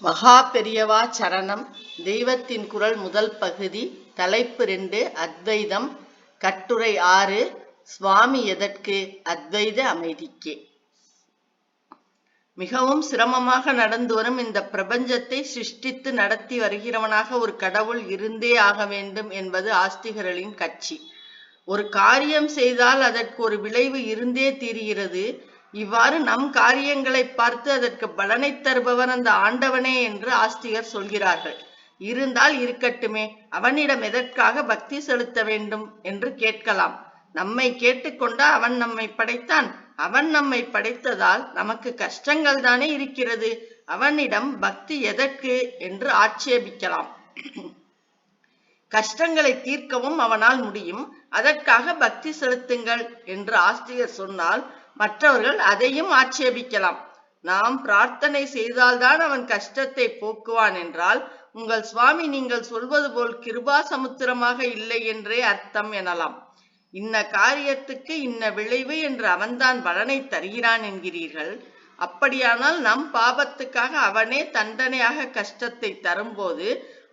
மகா பெரியவா சரணம். தெய்வத்தின் குரல் முதல் பகுதி. தலைப்பு ரெண்டு அத்வைதம். கட்டுரை ஆறு சுவாமி எதற்கு? அத்வைத அமைதிக்கே. மிகவும் சிரமமாக நடந்து வரும் இந்த பிரபஞ்சத்தை சிருஷ்டித்து நடத்தி வருகிறவனாக ஒரு கடவுள் இருந்தே ஆக வேண்டும் என்பது ஆஸ்திகர்களின் கட்சி. ஒரு காரியம் செய்தால் அதற்கு ஒரு விளைவு இருந்தே தீர்கிறது. இவ்வாறு நம் காரியங்களை பார்த்து அதற்கு பலனை தருபவன் அந்த ஆண்டவனே என்று ஆஸ்திகர் சொல்கிறார்கள். இருந்தால் இருக்கட்டுமே அவனிடம் எதற்காக பக்தி செலுத்த வேண்டும் என்று கேட்கலாம். நம்மை கேட்டுக்கொண்டா அவன் நம்மை படைத்தான். அவன் நம்மை படைத்ததால் நமக்கு கஷ்டங்கள் தானே இருக்கிறது. அவனிடம் பக்தி எதற்கு என்று ஆட்சேபிக்கலாம். கஷ்டங்களை தீர்க்கவும் அவனால் முடியும். அதற்காக பக்தி செலுத்துங்கள் என்று ஆஸ்திகர் சொன்னால் மற்றவர்கள் அதையும் ஆட்சேபிக்கலாம். நாம் பிரார்த்தனை செய்தால்தான் அவன் கஷ்டத்தை போக்குவான் என்றால் உங்கள் சுவாமி நீங்கள் சொல்வது போல் கிருபா சமுத்திரமாக இல்லை என்றே அர்த்தம் எனலாம். இன்ன காரியத்துக்கு இன்ன விளைவு என்று அவன்தான் பலனை தருகிறான் என்கிறீர்கள். அப்படியானால் நம் பாபத்துக்காக அவனே தண்டனையாக கஷ்டத்தை தரும்போது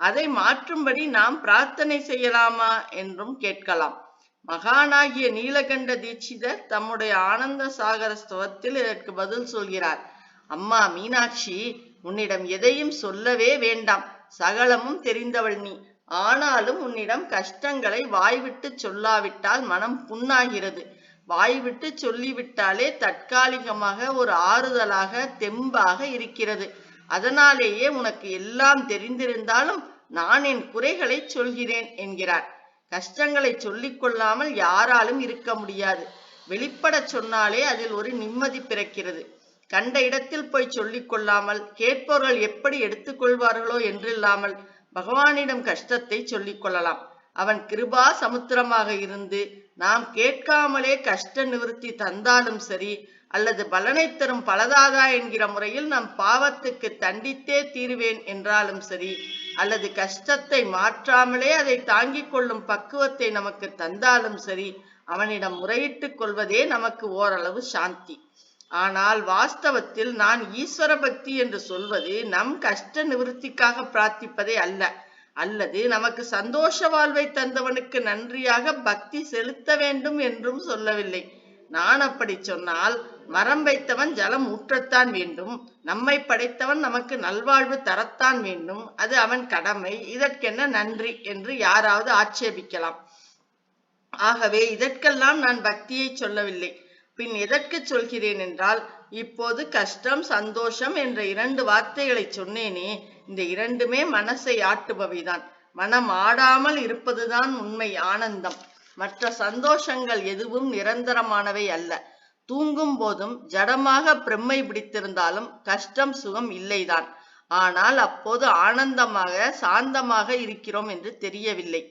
அதை மாற்றும்படி நாம் பிரார்த்தனை செய்யலாமா என்றும் கேட்கலாம். மகானாகிய நீலகண்ட தீட்சிதர் தம்முடைய ஆனந்த சாகர ஸ்தவத்தில் இதற்கு பதில் சொல்கிறார். அம்மா மீனாட்சி உன்னிடம் எதையும் சொல்லவே வேண்டாம். சகலமும் தெரிந்தவள் நீ. ஆனாலும் உன்னிடம் கஷ்டங்களை வாய்விட்டு சொல்லாவிட்டால் மனம் புண்ணாகிறது. வாய்விட்டு சொல்லிவிட்டாலே தற்காலிகமாக ஒரு ஆறுதலாக தெம்பாக இருக்கிறது. அதனாலேயே உனக்கு எல்லாம் தெரிந்திருந்தாலும் நான் என் குறைகளை சொல்கிறேன் என்கிறார். கஷ்டங்களை சொல்லிக் கொள்ளாமல் யாராலும் இருக்க முடியாது. வெளிப்பட சொன்னாலே அதில் ஒரு நிம்மதி பிறக்கிறது. கண்ட இடத்தில் போய் சொல்லிக் கொள்ளாமல் கேட்பவர்கள் எப்படி எடுத்துக்கொள்வார்களோ என்றில்லாமல் பகவானிடம் கஷ்டத்தை சொல்லிக் கொள்ளலாம். அவன் கிருபா சமுத்திரமாக இருந்து நாம் கேட்காமலே கஷ்ட நிவர்த்தி தந்தாலும் சரி அல்லது பலனை தரும் பலதாதா என்கிற முறையில் நம் பாவத்துக்கு தண்டித்தே தீருவேன் என்றாலும் சரி அல்லது கஷ்டத்தை மாற்றாமலே அதை தாங்கிக் கொள்ளும் பக்குவத்தை நமக்கு தந்தாலும் சரி அவனிடம் முறையிட்டுக் கொள்வதே நமக்கு ஓரளவு சாந்தி. ஆனால் வாஸ்தவத்தில் நான் ஈஸ்வர பக்தி என்று சொல்வது நம் கஷ்ட நிவர்த்திக்காக பிரார்த்திப்பதே அல்ல. அல்லது நமக்கு சந்தோஷ வாழ்வை தந்தவனுக்கு நன்றியாக பக்தி செலுத்த வேண்டும் என்றும் சொல்லவில்லை. நான் அப்படி சொன்னால் மரம் வைத்தவன் ஜலம் ஊற்றத்தான் வேண்டும். நம்மை படைத்தவன் நமக்கு நல்வாழ்வு தரத்தான் வேண்டும். அது அவன் கடமை. இதற்கென்ன நன்றி என்று யாராவது ஆட்சேபிக்கலாம். ஆகவே இதற்கெல்லாம் நான் பக்தியை சொல்லவில்லை. பின் எதற்கு சொல்கிறேன் என்றால் இப்போது கஷ்டம் சந்தோஷம் என்ற இரண்டு வார்த்தைகளை சொன்னேனே இந்த இரண்டுமே மனசை ஆட்டுபவைதான். மனம் ஆடாமல் இருப்பதுதான் உண்மை ஆனந்தம். மற்ற சந்தோஷங்கள் எதுவும் நிரந்தரமானவை அல்ல. தூங்கும் போதும் ஜடமாக பிரம்மை பிடித்திருந்தாலும் கஷ்டம் சுகம் இல்லைதான். ஆனால் அப்போது ஆனந்தமாக சாந்தமாக இருக்கிறோம் என்று தெரியவில்லை.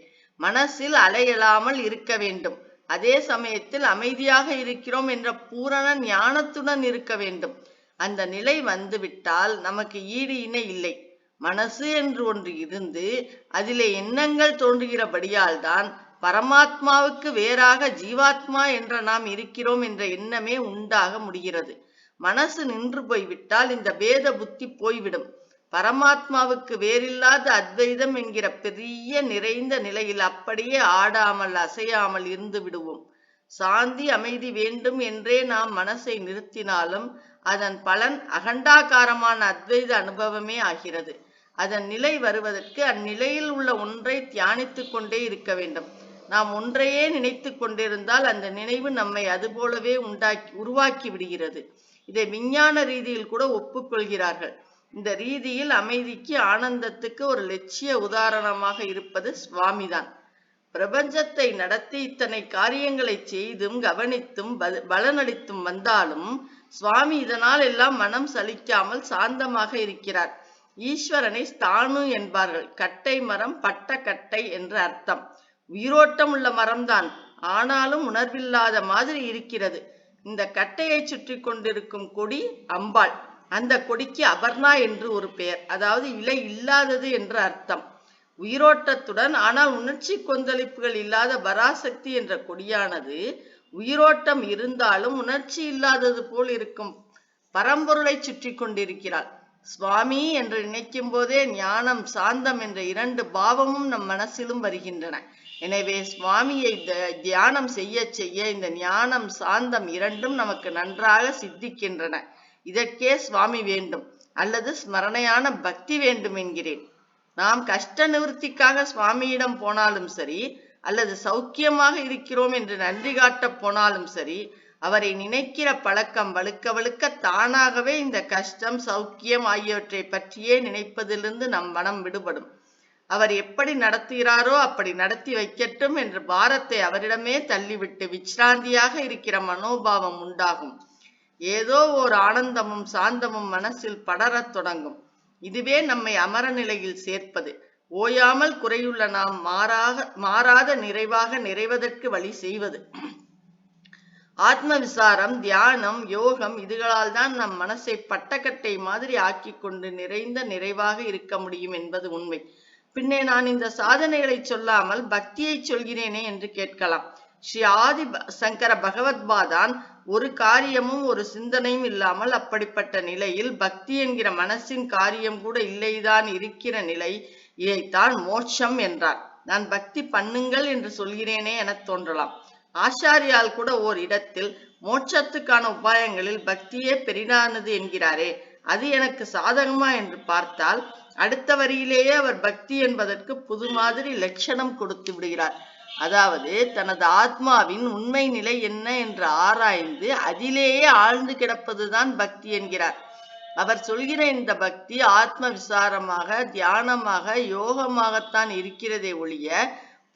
மனசில் அலையலாமல் இருக்க வேண்டும். அதே சமயத்தில் அமைதியாக இருக்கிறோம் என்ற பூரண ஞானத்துடன் இருக்க வேண்டும். அந்த நிலை வந்துவிட்டால் நமக்கு ஈடு இணை இல்லை. மனசு என்று ஒன்று இருந்து அதிலே எண்ணங்கள் தோன்றுகிறபடியால் தான் பரமாத்மாவுக்கு வேறாக ஜீவாத்மா என்ற நாம் இருக்கிறோம் என்ற எண்ணமே உண்டாக முடிகிறது. மனசு நின்று போய்விட்டால் இந்த பேத புத்தி போய்விடும். பரமாத்மாவுக்கு வேறில்லாத அத்வைதம் என்கிற பெரிய நிறைந்த நிலையில் அப்படியே ஆடாமல் அசையாமல் இருந்து விடுவோம். சாந்தி அமைதி வேண்டும் என்றே நாம் மனசை நிறுத்தினாலும் அதன் பலன் அகண்டாகாரமான அத்வைத அனுபவமே ஆகிறது. அதன் நிலை வருவதற்கு அந்நிலையில் உள்ள ஒன்றை தியானித்து கொண்டே இருக்க வேண்டும். நாம் ஒன்றையே நினைத்து கொண்டிருந்தால் அந்த நினைவு நம்மை அதுபோலவே உண்டாக்கி உருவாக்கி விடுகிறது. இதை விஞ்ஞான ரீதியில் கூட ஒப்புக்கொள்கிறார்கள் இந்த ரீதியில் அமைதிக்கு ஆனந்தத்துக்கு ஒரு லட்சிய உதாரணமாக இருப்பது சுவாமிதான். பிரபஞ்சத்தை நடத்தி இத்தனை காரியங்களை செய்தும் கவனித்தும் பலனளித்தும் வந்தாலும் சுவாமி இதனால் எல்லாம் மனம் சலிக்காமல் சாந்தமாக இருக்கிறார். ஈஸ்வரனை ஸ்தானு என்பார்கள். கட்டை மரம் பட்ட கட்டை என்று அர்த்தம். உயிரோட்டம் உள்ள மரம்தான். ஆனாலும் உணர்வில்லாத மாதிரி இருக்கிறது. இந்த கட்டையை சுற்றி கொண்டிருக்கும் கொடி அம்பாள். அந்த கொடிக்கு அபர்ணா என்று ஒரு பெயர். அதாவது இலை இல்லாதது என்று அர்த்தம். உயிரோட்டத்துடன் ஆனால் உணர்ச்சி கொந்தளிப்புகள் இல்லாத பராசக்தி என்ற கொடியானது உயிரோட்டம் இருந்தாலும் உணர்ச்சி இல்லாதது போல் இருக்கும். பரம்பொருளை சுற்றி கொண்டிருக்கிறாள். சுவாமி என்று நினைக்கும் போதே ஞானம் சாந்தம் என்ற இரண்டு பாவமும் நம் மனசிலும் வருகின்றன. எனவே சுவாமியை த- தியானம் செய்ய செய்ய இந்த ஞானம் சாந்தம் இரண்டும் நமக்கு நன்றாக சித்திக்கின்றன. இதற்கே சுவாமி வேண்டும். அல்லது ஸ்மரணையான பக்தி வேண்டும் என்கிறேன். நாம் கஷ்ட நிவர்த்திக்காக சுவாமியிடம் போனாலும் சரி அல்லது சௌக்கியமாக இருக்கிறோம் என்று நன்றி காட்டப் போனாலும் சரி அவரை நினைக்கிற பழக்கம் வழுக்க வழுக்க தானாகவே இந்த கஷ்டம் சௌக்கியம் ஆகியவற்றை பற்றியே நினைப்பதிலிருந்து நம் மனம் விடுபடும். அவர் எப்படி நடத்துகிறாரோ அப்படி நடத்தி வைக்கட்டும் என்று பாரத்தை அவரிடமே தள்ளிவிட்டு விச்ராந்தியாக இருக்கிற மனோபாவம் உண்டாகும். ஏதோ ஓர் ஆனந்தமும் சாந்தமும் மனசில் படரத் தொடங்கும். இதுவே நம்மை அமர நிலையில் சேர்ப்பது. ஓயாமல் குறையுள்ள நாம் மாறாக மாறாத நிறைவாக நிறைவதற்கு வழி செய்வது. ஆத்ம விசாரம் தியானம் யோகம் இதுகளால் தான் நம் மனசை பட்டக்கட்டை மாதிரி ஆக்கி கொண்டு நிறைந்த நிறைவாக இருக்க முடியும் என்பது உண்மை. பின்னே நான் இந்த சாதனைகளை சொல்லாமல் பக்தியை சொல்கிறேனே என்று கேட்கலாம். ஸ்ரீ ஆதி சங்கர பகவத்பாதான் ஒரு காரியமும் ஒரு சிந்தனையும் இல்லாமல் அப்படிப்பட்ட நிலையில் பக்தி என்கிற மனசின் காரியம் கூட இல்லைதான் இருக்கிற நிலை இதைத்தான் மோட்சம் என்றார். நான் பக்தி பண்ணுங்கள் என்று சொல்கிறேனே எனத் தோன்றலாம். ஆச்சாரியால் கூட ஓர் இடத்தில் மோட்சத்துக்கான உபாயங்களில் பக்தியே பெரிதானது என்கிறாரே அது எனக்கு சாதகமா என்று பார்த்தால் அடுத்த வரியிலேயே அவர் பக்தி என்பதற்கு புது மாதிரி லட்சணம் கொடுத்து விடுகிறார். அதாவது தனது ஆத்மாவின் உண்மை நிலை என்ன என்று ஆராய்ந்து அதிலேயே ஆழ்ந்து கிடப்பதுதான் பக்தி என்கிறார். அவர் சொல்கிற இந்த பக்தி ஆத்ம விசாரமாக தியானமாக யோகமாகத்தான் இருக்கிறதே ஒழிய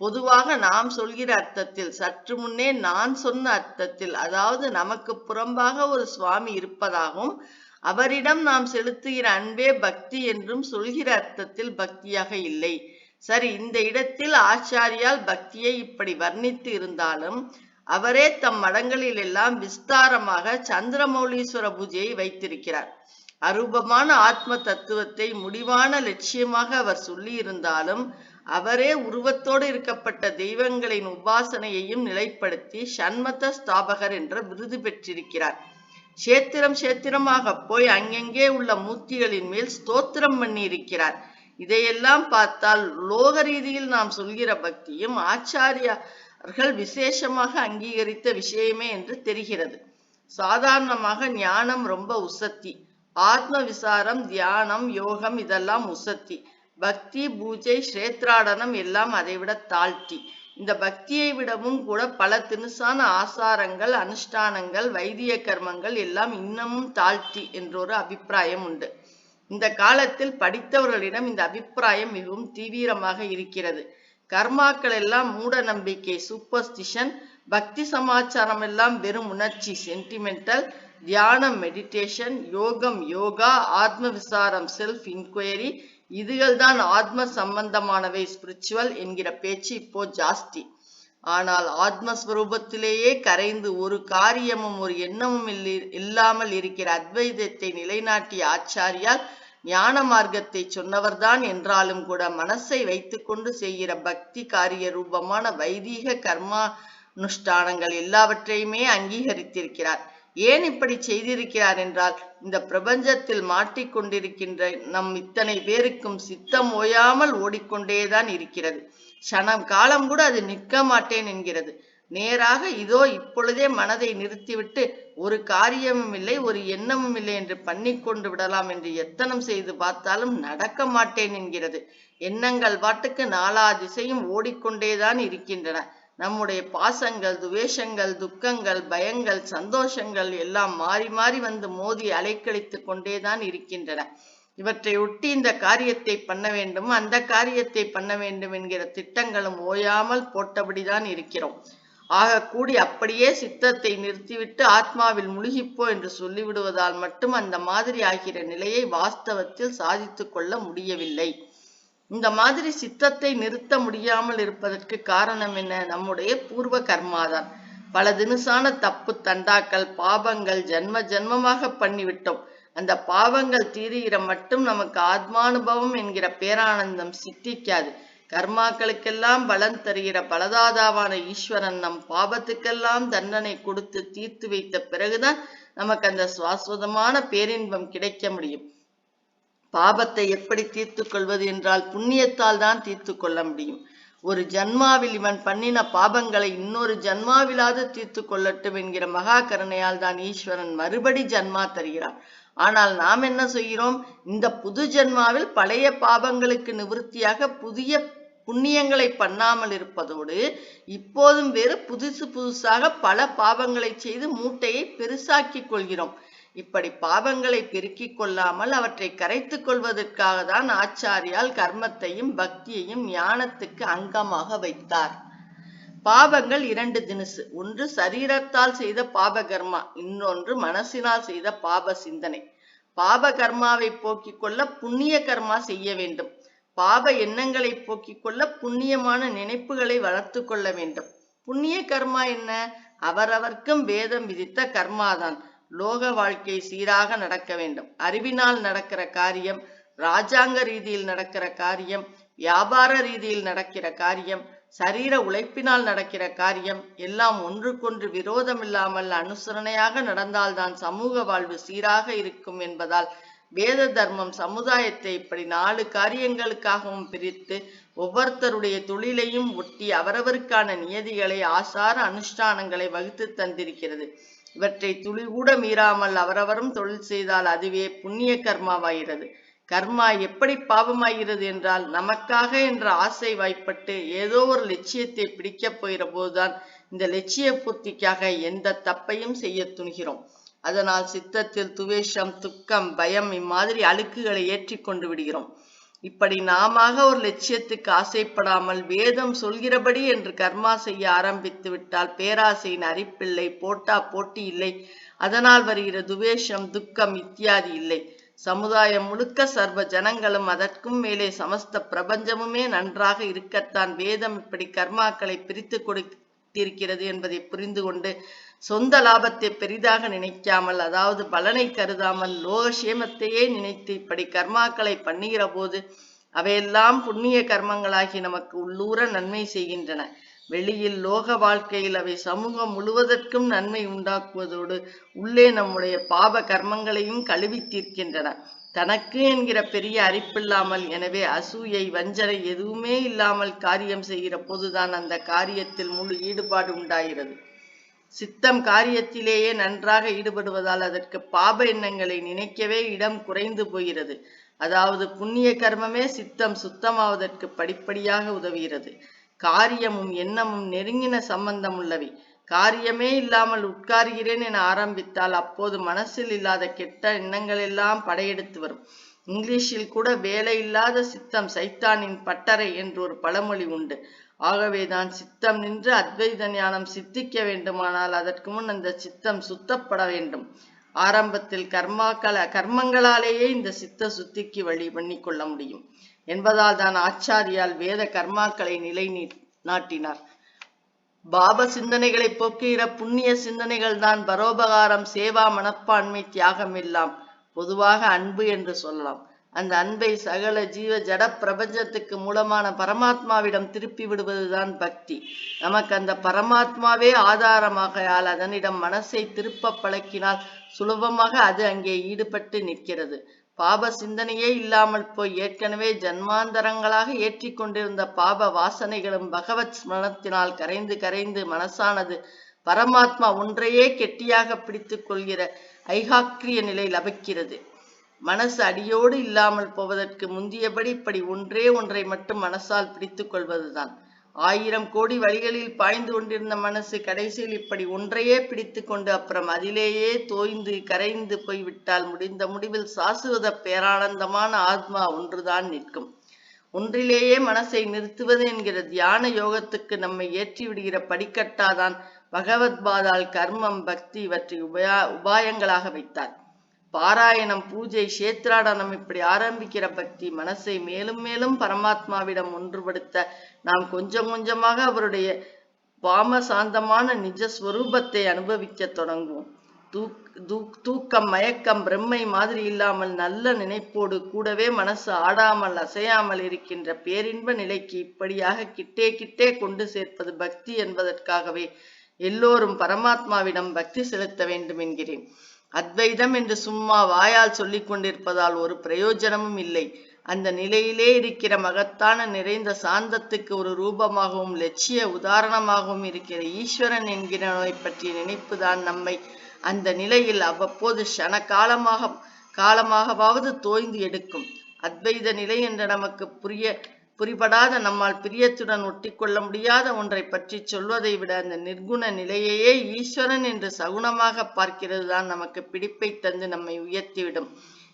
பொதுவாக நாம் சொல்கிற அர்த்தத்தில் சற்று முன்னே நான் சொன்ன அர்த்தத்தில் அதாவது நமக்கு புறம்பாக ஒரு சுவாமி இருப்பதாகவும் அவரிடம் நாம் செலுத்துகிற அன்பே பக்தி என்றும் சொல்கிற அர்த்தத்தில் பக்தியாக இல்லை. சரி இந்த இடத்தில் ஆச்சாரியால் பக்தியை இப்படி வர்ணித்து இருந்தாலும் அவரே தம் மடங்களில் எல்லாம் விஸ்தாரமாக சந்திரமௌலீஸ்வர பூஜையை வைத்திருக்கிறார். அரூபமான ஆத்ம தத்துவத்தை முடிவான லட்சியமாக அவர் சொல்லி இருந்தாலும் அவரே உருவத்தோடு இருக்கப்பட்ட தெய்வங்களின் உபாசனையையும் நிலைப்படுத்தி சண்மத ஸ்தாபகர் என்ற விருது பெற்றிருக்கிறார். சேத்திரம் சேத்திரமாக போய் அங்கங்கே உள்ள மூர்த்திகளின் மேல் ஸ்தோத்திரம் பண்ணி இருக்கிறார் இதையெல்லாம் பார்த்தால் லோக ரீதியில் நாம் சொல்கிற பக்தியும் ஆச்சாரியார்கள் விசேஷமாக அங்கீகரித்த விஷயமே என்று தெரிகிறது. சாதாரணமாக ஞானம் ரொம்ப உசத்தி. ஆத்ம விசாரம் தியானம் யோகம் இதெல்லாம் உசத்தி. பக்தி பூஜை ஸ்ரேத்ராடனம் எல்லாம் அதைவிட தாழ்த்தி. இந்த பக்தியை விடவும் கூட பல தினுசான ஆசாரங்கள் அனுஷ்டானங்கள் வைத்திய கர்மங்கள் எல்லாம் இன்னமும் தாழ்த்தி என்றொரு அபிப்பிராயம் உண்டு. இந்த காலத்தில் படித்தவர்களிடம் இந்த அபிப்பிராயம் மிகவும் தீவிரமாக இருக்கிறது. கர்மாக்கள் எல்லாம் மூட நம்பிக்கை சூப்பர்ஸ்டிஷன் பக்தி சமாச்சாரம் எல்லாம் வெறும் உணர்ச்சி சென்டிமெண்டல் தியானம் மெடிடேஷன் யோகம் யோகா ஆத்ம விசாரம் செல்ஃப் இன்கொயரி இதுகள் தான் ஆத்ம சம்பந்தமானவை ஸ்பிரிச்சுவல் என்கிற பேச்சு இப்போ ஜாஸ்தி. ஆனால் ஆத்மஸ்வரூபத்திலேயே கரைந்து ஒரு காரியமும் ஒரு எண்ணமும் இல்லாமல் இருக்கிற அத்வைதத்தை நிலைநாட்டிய ஆச்சாரியால் ஞான மார்க்கத்தை சொன்னவர்தான் என்றாலும் கூட மனசை வைத்துக்கொண்டு செய்கிற பக்தி காரிய ரூபமான வைதீக கர்மானுஷ்டானங்கள் எல்லாவற்றையுமே அங்கீகரித்திருக்கிறார். ஏன் இப்படி செய்திருக்கிறார் என்றால் இந்த பிரபஞ்சத்தில் மாட்டிக்கொண்டிருக்கின்ற நம் இத்தனை பேருக்கும் சித்தம் ஓயாமல் ஓடிக்கொண்டேதான் இருக்கிறது. சனம் காலம் கூட அது நிற்க மாட்டேன் என்கிறது. நேராக இதோ இப்பொழுதே மனதை நிறுத்திவிட்டு ஒரு காரியமும் இல்லை ஒரு எண்ணமும் இல்லை என்று பண்ணிக்கொண்டு விடலாம் என்று எத்தனம் செய்து பார்த்தாலும் நடக்க மாட்டேன் என்கிறது. எண்ணங்கள் பாட்டுக்கு நாலா திசையும் ஓடிக்கொண்டேதான் இருக்கின்றன. நம்முடைய பாசங்கள் துவேஷங்கள் துக்கங்கள் பயங்கள் சந்தோஷங்கள் எல்லாம் மாறி மாறி வந்து மோதி அலைக்கழித்துக் கொண்டேதான் இருக்கின்றன. இவற்றை ஒட்டி இந்த காரியத்தை பண்ண வேண்டும் அந்த காரியத்தை பண்ண வேண்டும் என்கிற திட்டங்களும் ஓயாமல் போட்டபடிதான் இருக்கிறோம். ஆக கூடி அப்படியே சித்தத்தை நிறுத்திவிட்டு ஆத்மாவில் முழுகிப்போ என்று சொல்லிவிடுவதால் மட்டும் அந்த மாதிரி ஆகிற நிலையை வாஸ்தவத்தில் சாதித்து கொள்ள முடியவில்லை. இந்த மாதிரி சித்தத்தை நிறுத்த முடியாமல் இருப்பதற்கு காரணம் என்ன? நம்முடைய பூர்வ கர்மாதான். பல தினுசான தப்பு தண்டாக்கள் பாபங்கள் ஜன்ம ஜென்மமாக பண்ணிவிட்டோம். அந்த பாவங்கள் தீரிகிற மட்டும் நமக்கு ஆத்மானுபவம் என்கிற பேரானந்தம் சித்திக்காது. கர்மாக்களுக்கெல்லாம் பலன் தருகிற பலதாதாவான ஈஸ்வரன் நம் பாபத்துக்கெல்லாம் தண்டனை கொடுத்து தீர்த்து வைத்த பிறகுதான் நமக்கு அந்த சுவாஸ்வதமான பேரின்பம் கிடைக்க முடியும். பாபத்தை எப்படி தீர்த்து கொள்வது என்றால் புண்ணியத்தால் தான் தீர்த்து கொள்ள முடியும். ஒரு ஜன்மாவில் இவன் பண்ணின பாபங்களை இன்னொரு ஜன்மாவிலாவது தீர்த்து கொள்ளட்டும் என்கிற மகா கருணையால் தான் ஈஸ்வரன் மறுபடி ஜன்மா தருகிறார். ஆனால் நாம் என்ன செய்கிறோம்? இந்த புது ஜன்மாவில் பழைய பாபங்களுக்கு நிவர்த்தியாக புதிய புண்ணியங்களை பண்ணாமல் இருப்பதோடு இப்போதும் வேறு புதுசு புதுசாக பல பாவங்களை செய்து மூட்டையை பெருசாக்கிக் கொள்கிறோம். இப்படி பாவங்களை பெருக்கிக் கொள்ளாமல் அவற்றை கரைத்துக் கொள்வதற்காக தான் ஆச்சாரியால் கர்மத்தையும் பக்தியையும் ஞானத்துக்கு அங்கமாக வைத்தார். பாவங்கள் இரண்டு தினசு. ஒன்று சரீரத்தால் செய்த பாப கர்மா இன்னொன்று மனசினால் செய்த பாப சிந்தனை. பாப கர்மாவை போக்கிக் கொள்ள புண்ணிய கர்மா செய்ய வேண்டும். பாப எண்ணங்களை போக்கிக் கொள்ள புண்ணியமான நினைப்புகளை வளர்த்து கொள்ள வேண்டும். புண்ணிய கர்மா என்ன? அவரவர்க்கும் வேதம் விதித்த கர்மாதான். லோக வாழ்க்கை சீராக நடக்க வேண்டும். அறிவினால் நடக்கிற காரியம் ராஜாங்க ரீதியில் நடக்கிற காரியம் வியாபார ரீதியில் நடக்கிற காரியம் சரீர உழைப்பினால் நடக்கிற காரியம் எல்லாம் ஒன்றுக்கொன்று விரோதமில்லாமல் அனுசரணையாக நடந்தால்தான் சமூக வாழ்வு சீராக இருக்கும் என்பதால் வேத தர்மம் சமுதாயத்தை இப்படி நாலு காரியங்களுக்காகவும் பிரித்து ஒவ்வொருத்தருடைய தொழிலையும் ஒட்டி அவரவருக்கான நியதிகளை ஆசார அனுஷ்டானங்களை வகுத்து தந்திருக்கிறது. இவற்றை துளி கூட மீறாமல் அவரவரும் தொழில் செய்தால் அதுவே புண்ணிய கர்மாவாகிறது. கர்மா எப்படி பாவமாகிறது என்றால் நமக்காக என்ற ஆசை வாய்ப்பட்டு ஏதோ ஒரு லட்சியத்தை பிடிக்கப் போகிற போதுதான் இந்த லட்சிய பூர்த்திக்காக எந்த தப்பையும் செய்ய துணிகிறோம். அதனால் சித்தத்தில் துவேஷம் துக்கம் பயம் இம்மாதிரி அழுக்குகளை ஏற்றி கொண்டு விடுகிறோம். இப்படி நாம ஒரு லட்சியத்துக்கு ஆசைப்படாமல் வேதம் சொல்கிறபடி என்று கர்மா செய்ய ஆரம்பித்து விட்டால் பேராசையின் அரிப்பில்லை போட்டா போட்டி இல்லை. அதனால் வருகிற துவேஷம் துக்கம் இத்தியாதி இல்லை. சமுதாயம் முழுக்க சர்வ ஜனங்களும் அதற்கும் மேலே சமஸ்த பிரபஞ்சமுமே நன்றாக இருக்கத்தான். வேதம் இப்படி கர்மாக்களை பிரித்து கொடுத்திருக்கிறது என்பதை புரிந்து கொண்டு சொந்த லாபத்தை பெரிதாக நினைக்காமல் அதாவது பலனை கருதாமல் லோகசேமத்தையே நினைத்து இப்படி கர்மாக்களை பண்ணுகிற போது அவையெல்லாம் புண்ணிய கர்மங்களாகி நமக்கு உள்ளூர நன்மை செய்கின்றன. வெளியில் லோக வாழ்க்கையில் அவை சமூகம் முழுவதற்கும் நன்மை உண்டாக்குவதோடு உள்ளே நம்முடைய பாப கர்மங்களையும் கழுவி தீர்க்கின்றன. தனக்கு என்கிற பெரிய அரிப்பில்லாமல் எனவே அசூயை வஞ்சனை எதுவுமே இல்லாமல் காரியம் செய்கிற போதுதான் அந்த காரியத்தில் முழு ஈடுபாடு உண்டாகிறது. சித்தம் காரியத்திலேயே நன்றாக ஈடுபடுவதால் அதற்கு பாப எண்ணங்களை நினைக்கவே இடம் குறைந்து போகிறது. அதாவது புண்ணிய கர்மமே சித்தம் சுத்தமாவதற்கு படிப்படியாக உதவுகிறது. காரியமும் எண்ணமும் நெருங்கின சம்பந்தம் உள்ளவை. காரியமே இல்லாமல் உட்கார்கிறேன் என ஆரம்பித்தால் அப்போது மனசில் இல்லாத கெட்ட எண்ணங்கள் எல்லாம் படையெடுத்து வரும். இங்கிலீஷில் கூட வேலை இல்லாத சித்தம் சைத்தானின் பட்டறை என்று ஒரு பழமொழி உண்டு. ஆகவேதான் சித்தம் நின்று அத்வைத ஞானம் சித்திக்க வேண்டுமானால் அதற்கு முன் அந்த சித்தம் சுத்தப்பட வேண்டும். ஆரம்பத்தில் கர்மாக்கள கர்மங்களாலேயே இந்த சித்த சுத்திக்கு வழி பண்ணி கொள்ள முடியும். என்பதால் தான் ஆச்சாரியால் வேத கர்மாக்களை நிலை நாட்டினார். பாப சிந்தனைகளை போக்குகிற புண்ணிய சிந்தனைகள் தான் பரோபகாரம் சேவா மனப்பான்மை தியாகம் எல்லாம் பொதுவாக அன்பு என்று சொல்லலாம். அந்த அன்பை சகல ஜீவ ஜட பிரபஞ்சத்துக்கு மூலமான பரமாத்மாவிடம் திருப்பி விடுவதுதான் பக்தி. நமக்கு அந்த பரமாத்மாவே ஆதாரமாகையால் அதனிடம் மனசை திருப்ப பழக்கினால் சுலபமாக அது அங்கே ஈடுபட்டு நிற்கிறது. பாப சிந்தனையே இல்லாமல் போய் ஏற்கனவே ஜன்மாந்தரங்களாக ஏற்றி கொண்டிருந்த பாப வாசனைகளும் பகவத் ஸ்மரணத்தினால் கரைந்து கரைந்து மனசானது பரமாத்மா ஒன்றையே கெட்டியாக பிடித்து கொள்கிற ஐகாக்கிரிய நிலை லபிக்கிறது. மனசு அடியோடு இல்லாமல் போவதற்கு முந்தியபடி இப்படி ஒன்றே ஒன்றை மட்டும் மனசால் பிடித்து கொள்வதுதான். ஆயிரம் கோடி வழிகளில் பாய்ந்து கொண்டிருந்த மனசு கடைசியில் இப்படி ஒன்றையே பிடித்து கொண்டு அப்புறம் அதிலேயே தோய்ந்து கரைந்து போய்விட்டால் முடிந்த முடிவில் சாசுவத பேரானந்தமான ஆத்மா ஒன்றுதான் நிற்கும். ஒன்றிலேயே மனசை நிறுத்துவது என்கிற தியான யோகத்துக்கு நம்மை ஏற்றி விடுகிற படிக்கட்டாதான் பகவத்பாதால் கர்மம் பக்தி இவற்றை உபயா உபாயங்களாக வைத்தார். பாராயணம் பூஜை சேத்ராடனம் இப்படி ஆரம்பிக்கிற பக்தி மனசை மேலும் மேலும் பரமாத்மாவிடம் ஒன்றுபடுத்த நாம் கொஞ்சம் கொஞ்சமாக அவருடைய பாம சாந்தமான நிஜஸ்வரூபத்தை அனுபவிக்க தொடங்குவோம். தூக் தூக் தூக்கம் மயக்கம் பிரம்மை மாதிரி இல்லாமல் நல்ல நினைப்போடு கூடவே மனசு ஆடாமல் அசையாமல் இருக்கின்ற பேரின்ப நிலைக்கு இப்படியாக கிட்டே கிட்டே கொண்டு சேர்ப்பது பக்தி என்பதற்காகவே எல்லோரும் பரமாத்மாவிடம் பக்தி செலுத்த வேண்டும் என்கிறேன். அத்வைதம் என்று சும்மா வாயால் சொல்லிக் கொண்டிருப்பதால் ஒரு பிரயோஜனமும் இல்லை. அந்த நிலையிலே இருக்கிற மகத்தான நிறைந்த சாந்தத்துக்கு ஒரு ரூபமாகவும் லட்சிய உதாரணமாகவும் இருக்கிற ஈஸ்வரன் என்கிறவனை பற்றிய நினைப்புதான் நம்மை அந்த நிலையில் அவ்வப்போது சன காலமாக காலமாகவாவது தோய்ந்து எடுக்கும். அத்வைத நிலை என்று நமக்கு புரிய புரிபடாத நம்மால் பிரியத்துடன் ஒட்டிக்கொள்ள முடியாத ஒன்றை பற்றி சொல்வதை விட அந்த நிர்குண நிலையையே ஈஸ்வரன் என்று சகுனமாக பார்க்கிறது தான் நமக்கு பிடிப்பை தந்து நம்மை உயர்த்திவிடும்.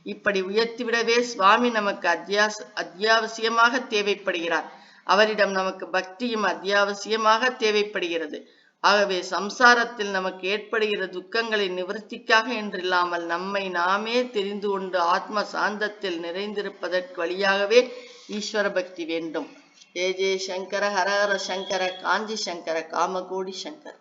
இப்படி உயர்த்திவிடவே சுவாமி நமக்கு அத்தியாச அத்தியாவசியமாக தேவைப்படுகிறார். அவரிடம் நமக்கு பக்தியும் அத்தியாவசியமாக தேவைப்படுகிறது. ஆகவே சம்சாரத்தில் நமக்கு ஏற்படுகிற துக்கங்களை நிவர்த்திக்காக என்றில்லாமல் நம்மை நாமே தெரிந்து கொண்டு ஆத்ம சாந்தத்தில் நிறைந்திருப்பதற்கு வழியாகவே ஈஸ்வர பக்தி வேண்டும். ஜெய ஜெய சங்கர ஹரஹர சங்கர காஞ்சி சங்கர காமகோடி சங்கர.